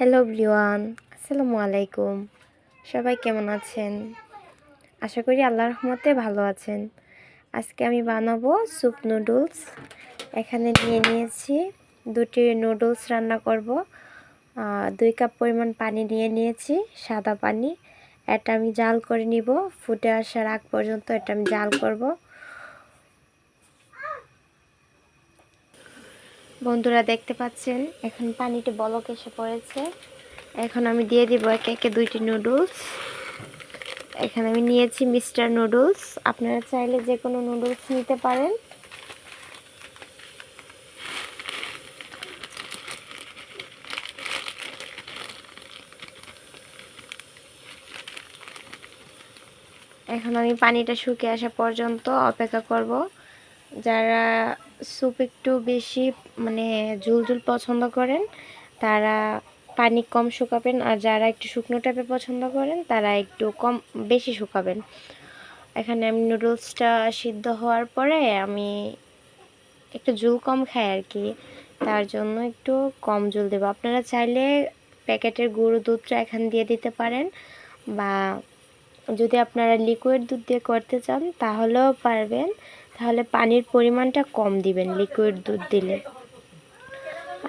Hello ব্রিওয়ান আসসালামু আলাইকুম। সবাই কেমন আছেন? আশা করি আল্লাহর রহমতে ভালো আছেন। আজকে আমি বানাবো স্যুপ নুডলস। এখানে নিয়ে নিয়েছি দুটি নুডলস রান্না করব। দুই কাপ পরিমাণ পানি নিয়ে নিয়েছি, সাদা পানি। এটা আমি জাল করে নিব। ফুটে আসার আগ পর্যন্ত এটা আমি জাল করব। বন্ধুরা দেখতে পাচ্ছেন, এখন পানিটি বলক এসে পড়েছে। এখন আমি দিয়ে দিব একে একে দুইটি নুডলস এখানে আমি নিয়েছি মিস্টার নুডলস আপনারা চাইলে যে কোনো নুডলস নিতে পারেন। এখন আমি পানিটা শুকিয়ে আসা পর্যন্ত অপেক্ষা করব। যারা স্যুপ একটু বেশি মানে ঝুল ঝুল পছন্দ করেন, তারা পানি কম শুকাবেন, আর যারা একটু শুকনো টাইপের পছন্দ করেন, তারা একটু কম বেশি শুকাবেন। এখানে আমি নুডলসটা সিদ্ধ হওয়ার পরে আমি একটু ঝুল কম খাই আর কি তার জন্য একটু কম ঝুল দেবো। আপনারা চাইলে প্যাকেটের গুঁড়ো দুধটা এখান দিয়ে দিতে পারেন, বা যদি আপনারা লিকুইড দুধ দিয়ে করতে চান, তাহলেও পারবেন। তাহলে পানির পরিমাণটা কম দিবেন লিকুইড দুধ দিলে।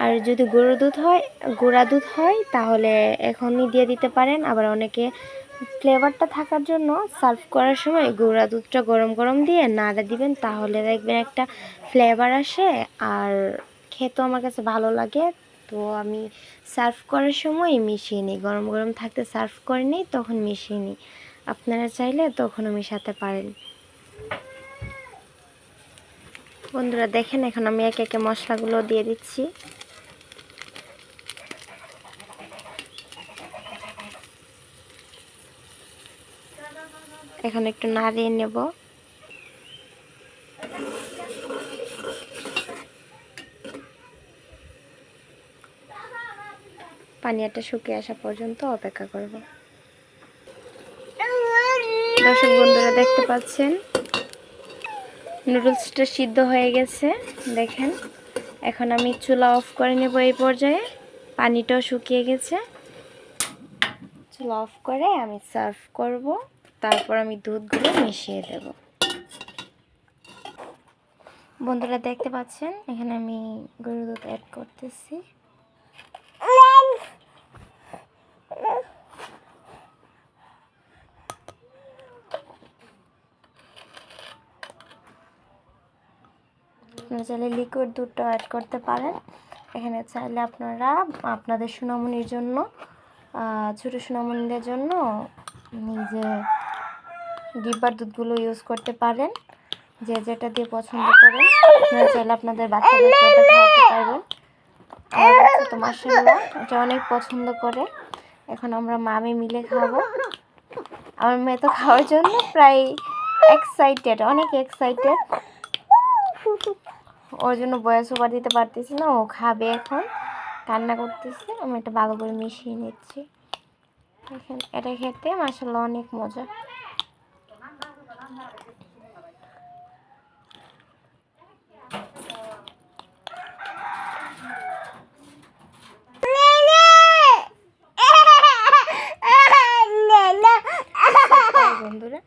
আর যদি গুঁড়ো দুধ হয়, গুঁড়া দুধ হয়, তাহলে এখনই দিয়ে দিতে পারেন। আবার অনেকে ফ্লেভারটা থাকার জন্য সার্ভ করার সময় গুঁড়া দুধটা গরম গরম দিয়ে নাড়া দিবেন, তাহলে দেখবেন একটা ফ্লেভার আসে। আর খেতেও আমার কাছে ভালো লাগে, তো আমি সার্ভ করার সময় মিশিয়ে নিই। গরম গরম থাকতে সার্ভ করে নিই, তখন মিশিয়ে নিই। আপনারা চাইলে তখনও মেশাতে পারেন। বন্ধুরা দেখেন, এখন আমি একে একে মশলাগুলো দিয়ে দিচ্ছি। এখন একটু নাড়িয়ে নেব। পানিয়াটা শুকিয়ে আসা পর্যন্ত অপেক্ষা করব। দর্শক বন্ধুরা দেখতে পাচ্ছেন? নুডলসটা সিদ্ধ হয়ে গেছে, দেখেন। এখন আমি চুলা অফ করে নেব এই পর্যায়ে। পানিটাও শুকিয়ে গেছে। চুলা অফ করে আমি সার্ভ করব। তারপর আমি দুধগুলো মিশিয়ে দেব। বন্ধুরা, দেখতে পাচ্ছেন? এখানে আমি গরুর দুধ অ্যাড করতেছি। আপনারা চাইলে লিকুইড দুধটা অ্যাড করতে পারেন। এখানে চাইলে আপনারা আপনাদের সুনামনির জন্য ছোটো সুনামনিদের জন্য নিজে ডিব্বার দুধগুলো ইউজ করতে পারেন। যে যেটা দিয়ে পছন্দ করেন, আপনারা চাইলে আপনাদের বাচ্চাদের খাওয়াতে এটা অনেক পছন্দ করে। এখন আমরা মামি মিলে খাব। আমার মেয়ে তো খাওয়ার জন্য প্রায় এক্সাইটেড অনেক এক্সাইটেড ওর জন্য বয়স ওভার দিতে পারতেছি না ও খাবে এখন। রান্না করতেছে আমি একটা ভালো করে মিশিয়ে নিচ্ছি। এখন এটা খেতে মাসাল্লাহ অনেক মজা। বন্ধুরা